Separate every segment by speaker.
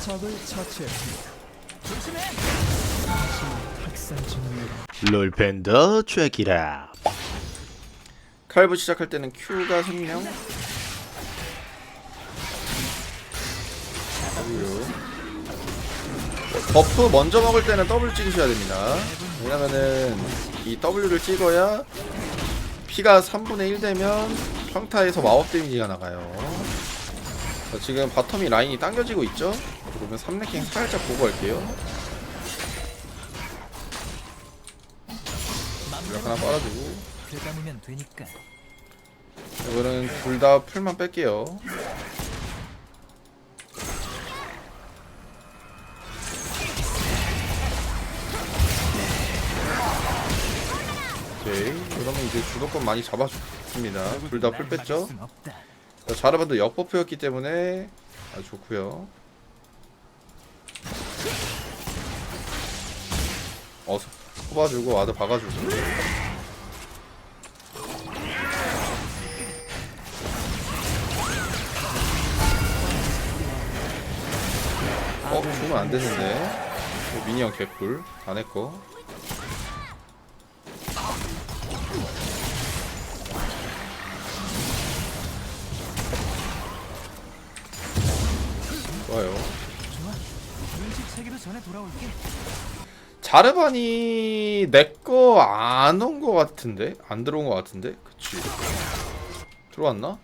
Speaker 1: 적을 처치했습니다. 학살 중입니다.
Speaker 2: 롤팬더 트랙이라
Speaker 3: 칼부 시작할 때는 Q가 생명 W 버프 먼저 먹을 때는 W 찍으셔야 됩니다 왜냐면은 이 W를 찍어야 피가 3분의 1 되면 평타에서 마법 데미지가 나가요 자, 지금 바텀이 라인이 당겨지고 있죠? 그러면 3렉킹 살짝 보고 할게요 약 하나 빨아주고. 이거는 둘 다 풀만 뺄게요. 오케이. 그러면 이제 주도권 많이 잡아줬습니다. 둘 다 풀 뺐죠? 자, 자르반도 역버프였기 때문에 아주 좋고요. 어서 뽑아주고 와드 박아주고. 어, 죽으면 안 되는데. 어, 미니언 개꿀. 다 내꺼. 자르반이 내 거 안 온 거 같은데? 안 들어온 거 같은데? 그치. 들어왔나?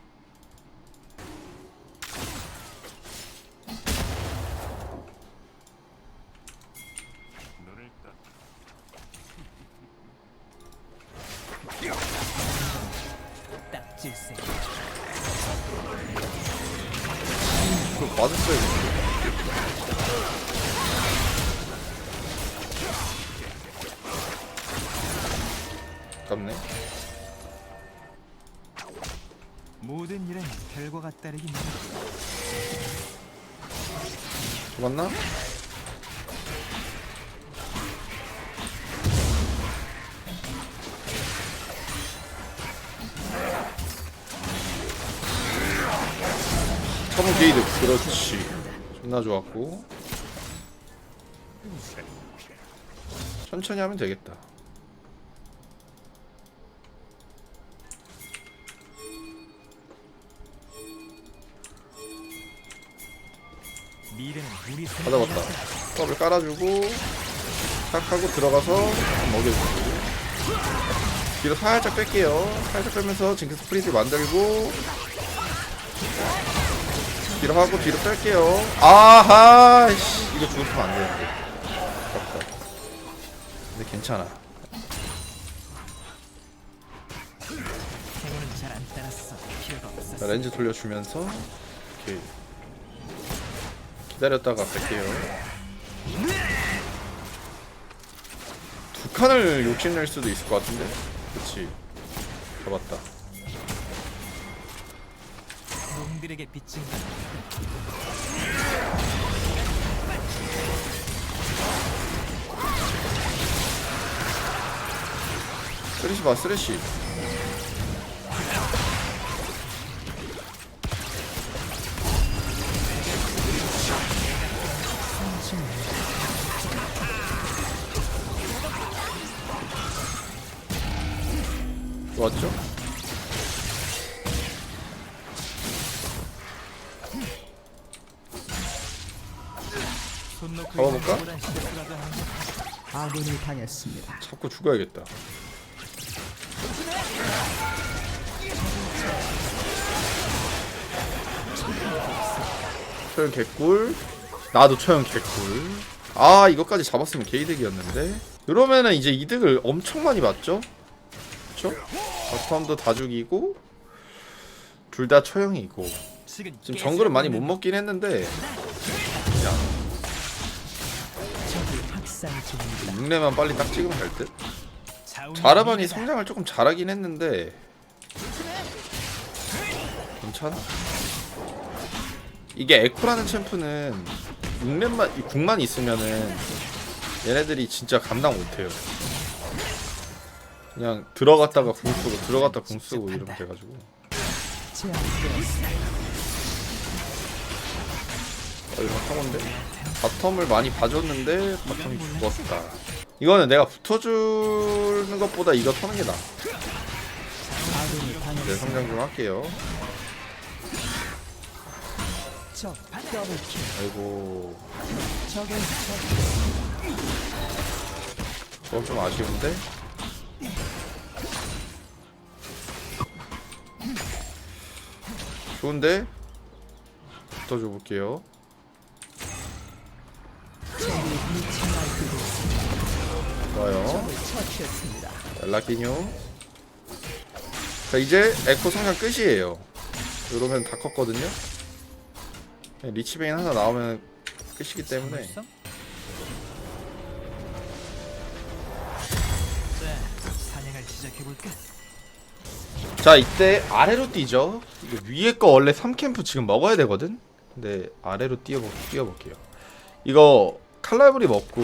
Speaker 3: 그거 맞았어요. 아깝네.
Speaker 1: 모든 일은 결과가 따르긴 해.
Speaker 3: 잡았나? 처음 게이드 그렇지 존나 좋았고 천천히 하면 되겠다. 받아봤다. 컵을 깔아주고 탁 하고 들어가서 먹여주고. 뒤로 살짝 뺄게요. 살짝 빼면서 징크 스 프리즈 만들고. 뒤로 하고 뒤로 뺄게요. 아하 씨. 이거 죽으면 안 되는데 괜찮아. 자, 렌즈 돌려주면서 이렇게 기다렸다가 갈게요. 두 칸을 욕심낼 수도 있을 것 같은데? 그치. 잡았다.
Speaker 1: 놈들에게 빚진 건
Speaker 3: 쓰레쉬 봐, 쓰레쉬. 좋았죠?
Speaker 1: 게
Speaker 4: 아군이 당했습니다.
Speaker 3: 잡고 죽어야겠다. 처형 개꿀. 나도 처형 개꿀. 아 이것까지 잡았으면 개이득이었는데. 그러면은 이제 이득을 엄청 많이 봤죠? 그쵸? 바텀도 다 죽이고 둘다 처형이고
Speaker 1: 지금
Speaker 3: 정글은 많이 못 먹긴 했는데
Speaker 1: 중입니다.
Speaker 3: 6레만 빨리 딱 찍으면 될 듯? 자라반이. 성장을 조금 잘하긴 했는데 괜찮아 이게 에코라는 챔프는 6렙만, 9만 있으면은 얘네들이 진짜 감당 못해요 그냥 들어갔다가 궁 쓰고 들어갔다 궁 쓰고 이러면 돼가지고
Speaker 4: 제압되었습니다.
Speaker 3: 이건 상호인데 바텀을 많이 봐줬는데 바텀이 죽었다 이거는 내가 붙어주는 것보다 이거 터는 게 나아 네. 성장 좀 할게요
Speaker 4: 적 더블 킬.
Speaker 3: 아이고
Speaker 4: 적은 적.
Speaker 3: 저건 좀 아쉬운데 좋은데 붙어줘 볼게요
Speaker 4: 적이 미친 날뛰고 있습니다.
Speaker 3: 좋아요
Speaker 4: 적을 처치했습니다.
Speaker 3: 라키뇨 자 이제 에코 성장 끝이에요 이러면 다 컸거든요 네, 리치베인 하나 나오면 끝이기 때문에?
Speaker 1: 자,
Speaker 3: 이때 아래로 뛰죠. 위에 거 원래 3캠프 지금 먹어야 되거든? 근데 아래로 뛰어보, 뛰어볼게요. 이거 칼날브리 먹고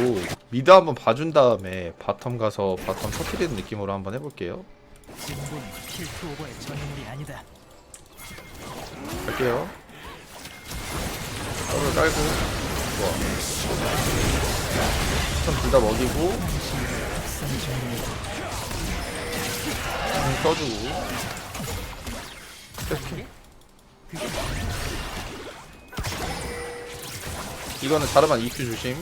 Speaker 3: 미드 한번 봐준 다음에 바텀 가서 바텀 터트리는 느낌으로 한번 해볼게요. 갈게요 더블 깔고. 좋아. 둘다 먹이고. 음, 떠주고. 이렇게 이거는 자르반 EQ 조심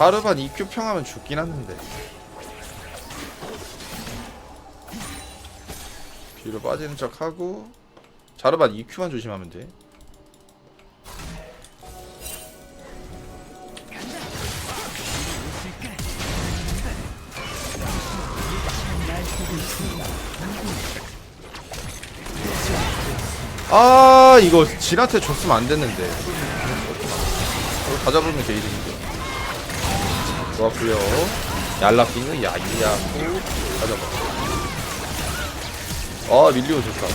Speaker 3: 자르반 EQ 평하면 죽긴 하는데. 뒤로 빠지는 척 하고 자르반 EQ만 조심하면 돼. 아 이거 진한테 줬으면 안 됐는데. 이거 다 잡으면 게이득인데 좋았구요. 얄라핑은 다 잡아 아 밀리오 좋다.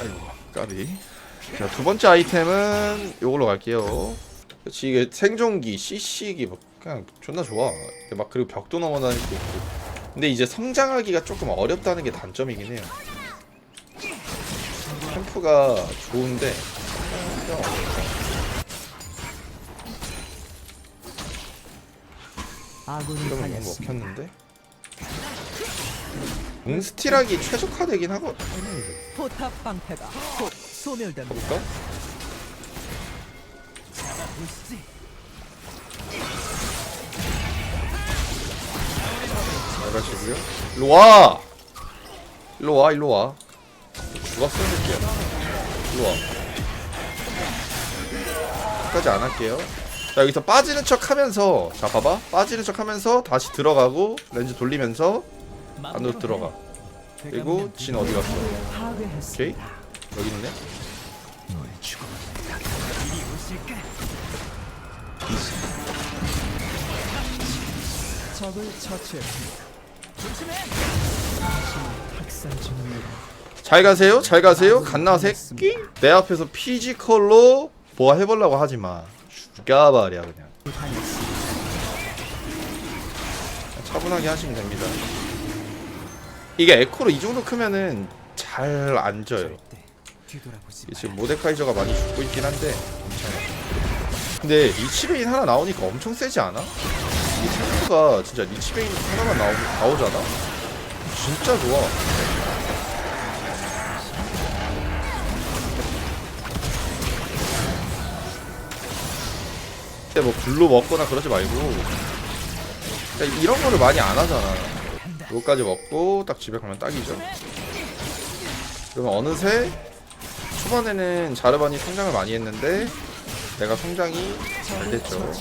Speaker 3: 아이고 까비. 자 두번째 아이템은 요걸로 갈게요. 그렇지 이게 생존기 CC기 뭐 그냥 존나 좋아. 막 그리고 벽도 넘어다닐 수 있고. 근데 이제 성장하기가 조금 어렵다는 게 단점이긴 해요. 캠프가 좋은데
Speaker 4: 아군이
Speaker 3: 이러면 너무
Speaker 4: 당했습니다.
Speaker 3: 먹혔는데 웅스틸하기 최적화되긴 하고
Speaker 4: 포탑 방패가 곧 소멸됩니다.
Speaker 3: 볼까?
Speaker 1: 보시지.
Speaker 3: 잘 가시고요 일로 와 일로 와 일로 와 죽었어 새끼야 일로 와 끝까지 안 할게요 자 여기서 빠지는 척 하면서 자 봐봐. 빠지는 척 하면서 다시 들어가고 렌즈 돌리면서 안으로 들어가. 그리고 진 어디 갔어? 오케이. 여기 있네. 잘 가세요 잘 가세요. 갓나 새끼. 내 앞에서 피지컬로 뭐 해보려고 하지마 죽여버려 그냥. 차분하게 하시면 됩니다. 이게 에코로 이 정도 크면은 잘 이게
Speaker 1: 마.
Speaker 3: 지금 모데카이저가 많이 죽고 있긴 한데 괜찮아. 근데 리치베인 하나 나오니까 엄청 세지 않아? 이 템포가 진짜 리치베인 하나만 나오, 나오잖아? 진짜 좋아. 근데 뭐 블루 먹거나 그러지 말고 이런 거를 많이 안 하잖아. 요거까지 먹고 딱 집에 가면 딱이죠. 그러면 어느새 초반에는 자르반이 성장을 많이 했는데 내가 성장이 잘 됐죠.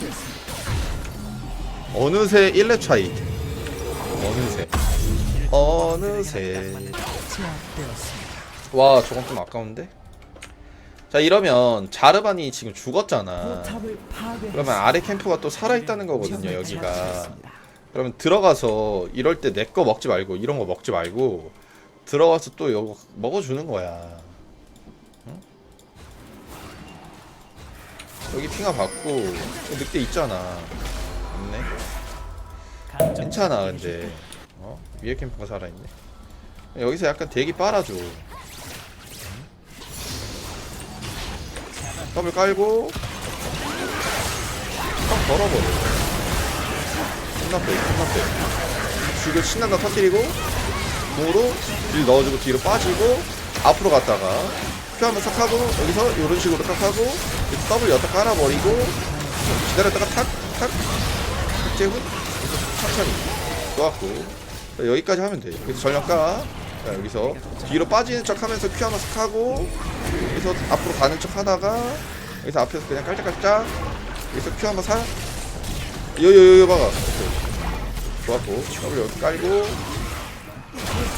Speaker 3: 어느새 1렙 차이. 어느새. 어느새. 와 저건 좀 아까운데? 자 이러면 자르반이 지금 죽었잖아.
Speaker 4: 파괴.
Speaker 3: 그러면 아래 캠프가 또 살아있다는 거거든요 여기가. 그러면 들어가서 이럴 때 내 거 먹지 말고 이런 거 먹지 말고 들어가서 또 이거 먹어주는 거야. 응? 여기 핑하 받고 여기 늑대 있잖아 없네 괜찮아 근데 어? 위에 캠프가 살아있네 여기서 약간 대기 빨아줘 더블 깔고 턱 걸어버려. 끝났대 끝났대 죽여 신난다 터뜨리고 공으로 딜 넣어주고 뒤로 빠지고 앞으로 갔다가 표 한번 싹 하고 여기서 이런 식으로 딱 하고 더블 여기다 깔아버리고 기다렸다가 탁탁 탁재훈 천천히 좋았고. 자, 여기까지 하면 돼. 여기서 전력 까 자, 여기서 뒤로 빠지는 척 하면서 큐싹 하고 여기서 앞으로 가는 척 하다가 여기서 앞에서 그냥 깔짝깔짝 여기서 큐 한번 사 요요요요 봐봐 좋았고. 더블 여기 깔고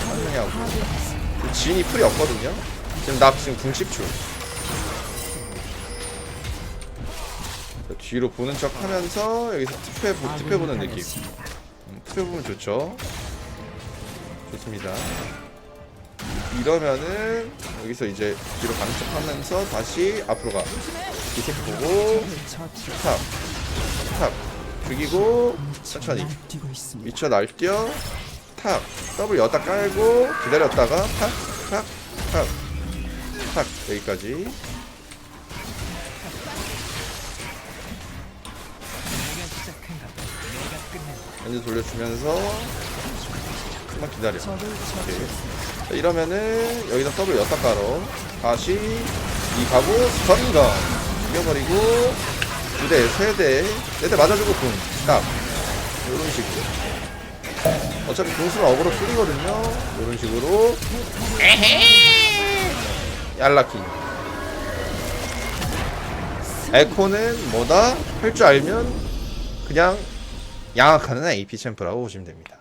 Speaker 3: 한명이 하고. 지인이 풀이 없거든요. 지금 나 지금 궁 10초. 뒤로 보는 척 하면서 여기서 보- 투표 보는 느낌. 음, 투표 보면 좋죠. 좋습니다 이러면은 여기서 이제 뒤로 가는 척 하면서 다시 앞으로 가. 이색 보고 탑, 탑. 죽이고 천천히. 미쳐 날뛰어. 탑. 더블 여다 깔고 기다렸다가 여기까지.
Speaker 1: 내가 시작한 것 내가 끝낸다.
Speaker 3: 렌즈 돌려주면서 조금만 기다려. 오케이. 자, 이러면은 여기다 더블 깔어 다시 이 가고 스턴건 이겨버리고 두대 세대 네대 맞아주고 붕딱. 이런 식으로. 어차피 궁수는 어그로 풀리거든요. 이런 식으로. 얄라키. 에코는 뭐다? 할 줄 알면 그냥 양악하는 AP 챔프라고 보시면 됩니다